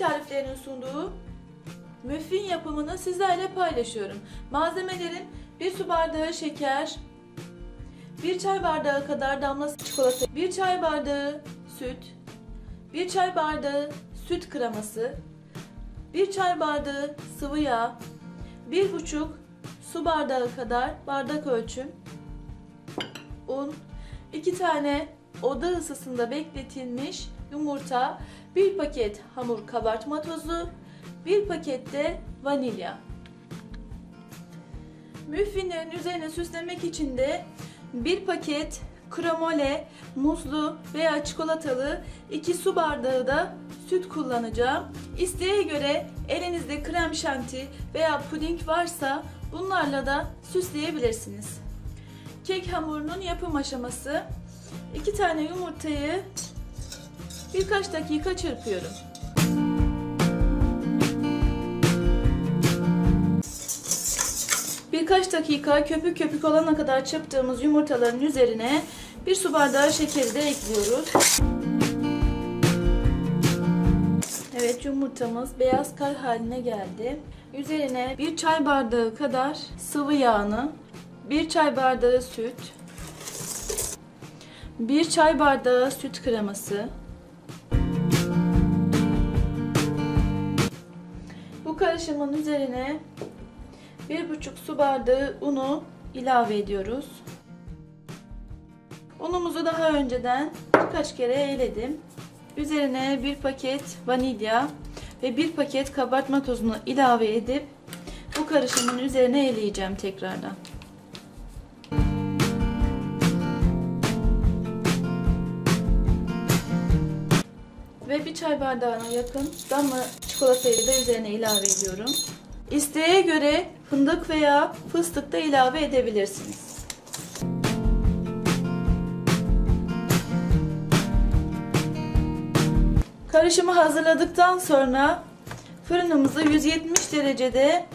tariflerinin sunduğu müffin yapımını sizlerle paylaşıyorum. Malzemelerim 1 su bardağı şeker, 1 çay bardağı kadar damla çikolata, 1 çay bardağı süt, 1 çay bardağı süt kreması, 1 çay bardağı sıvı yağ, 1,5 su bardağı kadar bardak ölçüm, un, 2 tane oda ısısında bekletilmiş yumurta, 1 paket hamur kabartma tozu, 1 paket de vanilya. Müffinlerin üzerine süslemek için de 1 paket kremole, muzlu veya çikolatalı 2 su bardağı da süt kullanacağım. İsteğe göre elinizde krem şanti veya puding varsa bunlarla da süsleyebilirsiniz. Kek hamurunun yapım aşaması 2 tane yumurtayı birkaç dakika çırpıyorum. Birkaç dakika köpük köpük olana kadar çırptığımız yumurtaların üzerine bir su bardağı şekeri de ekliyoruz. Evet yumurtamız beyaz kar haline geldi. Üzerine bir çay bardağı kadar sıvı yağını, bir çay bardağı süt, bir çay bardağı süt kreması, bu karışımın üzerine 1,5 su bardağı unu ilave ediyoruz. Unumuzu daha önceden birkaç kere eğledim. Üzerine bir paket vanilya ve bir paket kabartma tozunu ilave edip bu karışımın üzerine eleyeceğim tekrardan. Ve bir çay bardağına yakın damla çikolatayı da üzerine ilave ediyorum. İsteğe göre fındık veya fıstık da ilave edebilirsiniz. Karışımı hazırladıktan sonra fırınımızı 170 derecede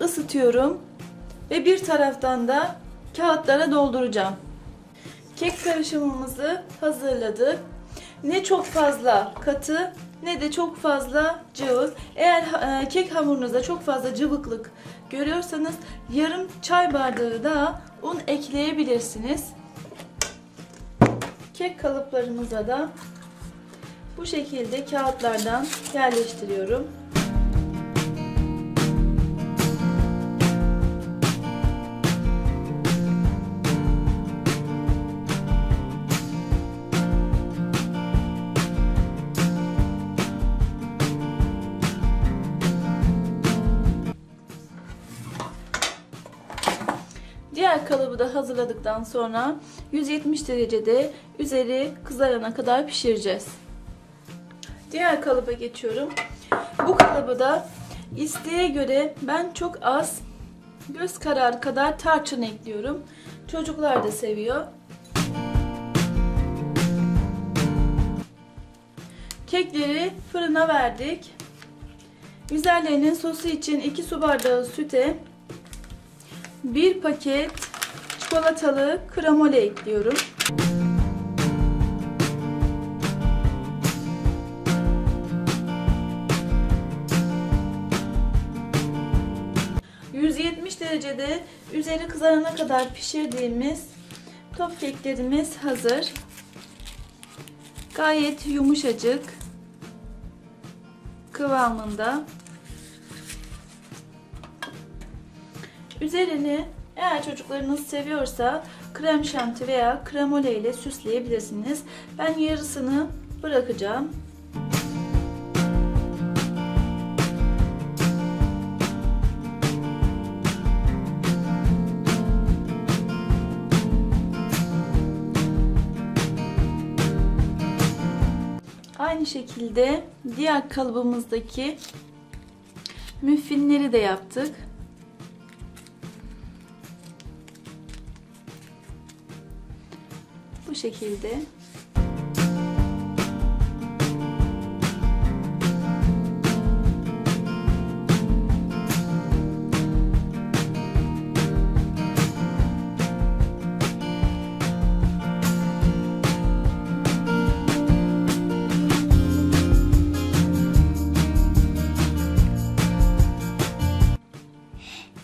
ısıtıyorum ve bir taraftan da kağıtlara dolduracağım. Kek karışımımızı hazırladık. Ne çok fazla katı ne de çok fazla cıvık. Eğer e, kek hamurunuzda çok fazla cıvıklık görüyorsanız yarım çay bardağı daha un ekleyebilirsiniz. Kek kalıplarımıza da bu şekilde kağıtlardan yerleştiriyorum. Diğer kalıbı da hazırladıktan sonra 170 derecede üzeri kızarana kadar pişireceğiz. Diğer kalıba geçiyorum. Bu kalıbı da isteğe göre ben çok az göz kararı kadar tarçın ekliyorum. Çocuklar da seviyor. Kekleri fırına verdik. Üzerlerinin sosu için 2 su bardağı süte 1 paket çikolatalı kremole ekliyorum. ...170 derecede üzeri kızarana kadar pişirdiğimiz top keklerimiz hazır. Gayet yumuşacık kıvamında. Üzerini eğer çocuklarınız seviyorsa krem şanti veya kremole ile süsleyebilirsiniz. Ben yarısını bırakacağım. Aynı şekilde diğer kalıbımızdaki müffinleri de yaptık. bu şekilde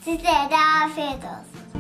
Size de afiyet olsun.